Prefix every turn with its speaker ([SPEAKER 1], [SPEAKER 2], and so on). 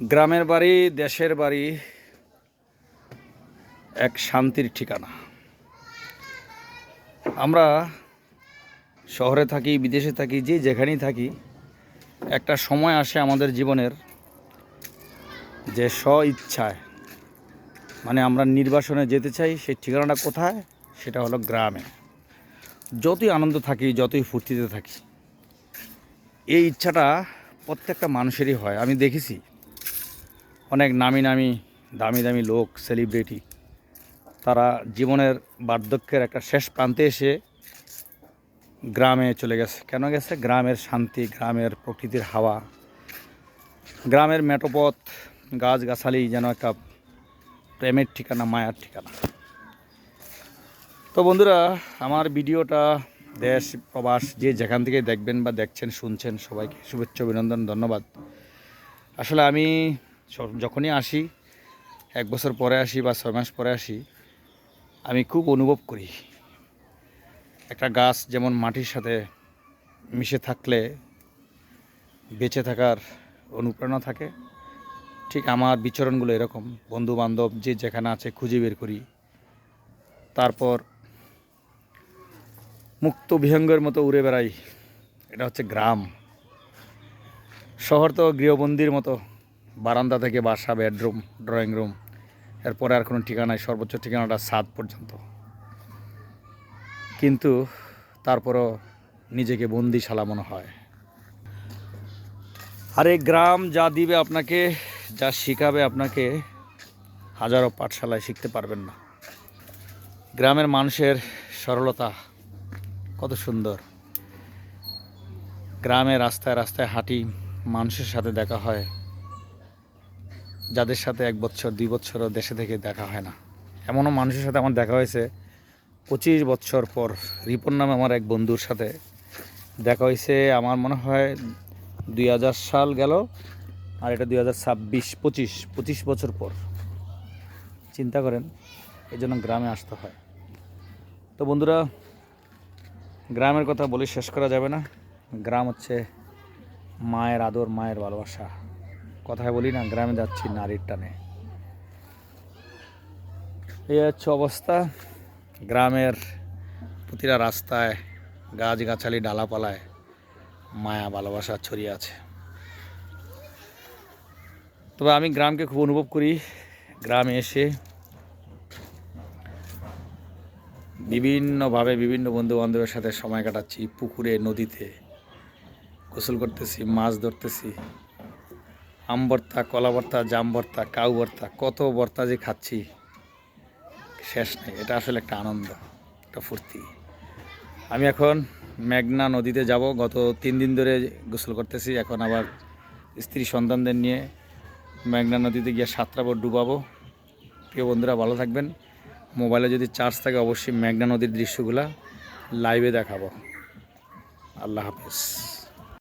[SPEAKER 1] গ্রামের বাড়ি, দেশের বাড়ি এক শান্তির ঠিকানা। আমরা শহরে থাকি, বিদেশে থাকি, যে যেখানেই থাকি, একটা সময় আসে আমাদের জীবনের যে স্ব ইচ্ছায় মানে আমরা নির্বাসনে যেতে চাই, সেই ঠিকানাটা কোথায়? সেটা হলো গ্রামে। যতই আনন্দ থাকি, যতই ফুর্তিতে থাকি, এই ইচ্ছাটা প্রত্যেকটা মানুষেরই হয়। আমি দেখেছি অনেক নামি নামি, দামি দামি লোক সেলিব্রিটি তারা জীবনের বার্ধক্যের একটা শেষ প্রান্তে এসে গ্রামে চলে গেছে। কেন গেছে? গ্রামের শান্তি, গ্রামের প্রকৃতির হাওয়া। গ্রামের মেটোপথ, গাছগাছালি যেন একটা প্রেমের ঠিকানা, মায়ার ঠিকানা। তো বন্ধুরা, আমার ভিডিওটা দেশ, প্রবাস, যে যেখান থেকে দেখবেন বা দেখছেন, শুনছেন সবাইকে শুভেচ্ছা, অভিনন্দন, ধন্যবাদ। আসলে আমি যখনই আসি, এক বছর পরে আসি বা ছয় মাস পরে আসি, আমি খুব অনুভব করি। একটা গাছ যেমন মাটির সাথে মিশে থাকলে, বেঁচে থাকার অনুপ্রেরণা থাকে। ঠিক আমার বিচরণগুলো এরকম বন্ধু বান্ধব যে যেখানে আছে খুঁজে বের করি। তারপর মুক্ত বিহঙ্গের মতো উড়ে বেড়াই, এটা হচ্ছে গ্রাম। শহর তো গৃহবন্দির মতো। বারান্দা থেকে বাসা বেডরুম ড্রয়িং রুম এরপরে আর কোনো ঠিকানায়, সর্বোচ্চ ঠিকানাটা সাত পর্যন্ত। কিন্তু তারপরও নিজেকে বন্দিশালা মনে হয়। আর এই গ্রাম যা দিবে আপনাকে, যা শিখাবে আপনাকে, হাজারো পাঠশালায় শিখতে পারবেন না। গ্রামের মানুষের সরলতা কত সুন্দর। গ্রামে রাস্তায় রাস্তায় হাঁটি মানুষের সাথে দেখা হয়। যাদের সাথে এক বছর, দুই বছরও দেশে থেকে দেখা হয় না। এমনও মানুষের সাথে আমার দেখা হয়েছে। পঁচিশ বছর পর রিপন নামে আমার এক বন্ধুর সাথে দেখা হয়েছে। আমার মনে হয় দুই হাজার সাল গেল আর এটা দুই হাজার ছাব্বিশ, পঁচিশ পঁচিশ বছর পর। চিন্তা করেন, এই জন্য গ্রামে আসতে হয়। তো বন্ধুরা, গ্রামের কথা বলে শেষ করা যাবে না। গ্রাম হচ্ছে মায়ের আদর, মায়ের ভালোবাসা। কথায় বলি না, গ্রামে যাচ্ছি নারীর টানে। এই হচ্ছে অবস্থা। গ্রামের প্রতিটা রাস্তায় গাছগাছালি, ডালাপালায় মায়া, ভালোবাসা ছড়িয়ে আছে। তবে আমি গ্রামকে খুব অনুভব করি। গ্রামে এসে বিভিন্নভাবে বিভিন্ন বন্ধু বান্ধবের সাথে সময় কাটাচ্ছি। পুকুরে, নদীতে গোসল করতেছি, মাছ ধরতেছি। আম ভর্তা, কলা ভর্তা, জাম ভর্তা, কাউ ভর্তা, কত ভর্তা যে খাচ্ছি, শেষ নেই। এটা আসলে একটা আনন্দ, একটা ফুর্তি। আমি এখন মেঘনা নদীতে যাব। গত তিন দিন ধরে গোসল করতেছি। এখন আবার স্ত্রী সন্তানদের নিয়ে মেঘনা নদীতে গিয়ে সাতটা ডুবাবো। প্রিয় বন্ধুরা, ভালো থাকবেন। মোবাইলে যদি চার্জ থাকে, অবশ্যই মেঘনা নদীর দৃশ্যগুলা লাইভে দেখাবো। আল্লাহ হাফেজ।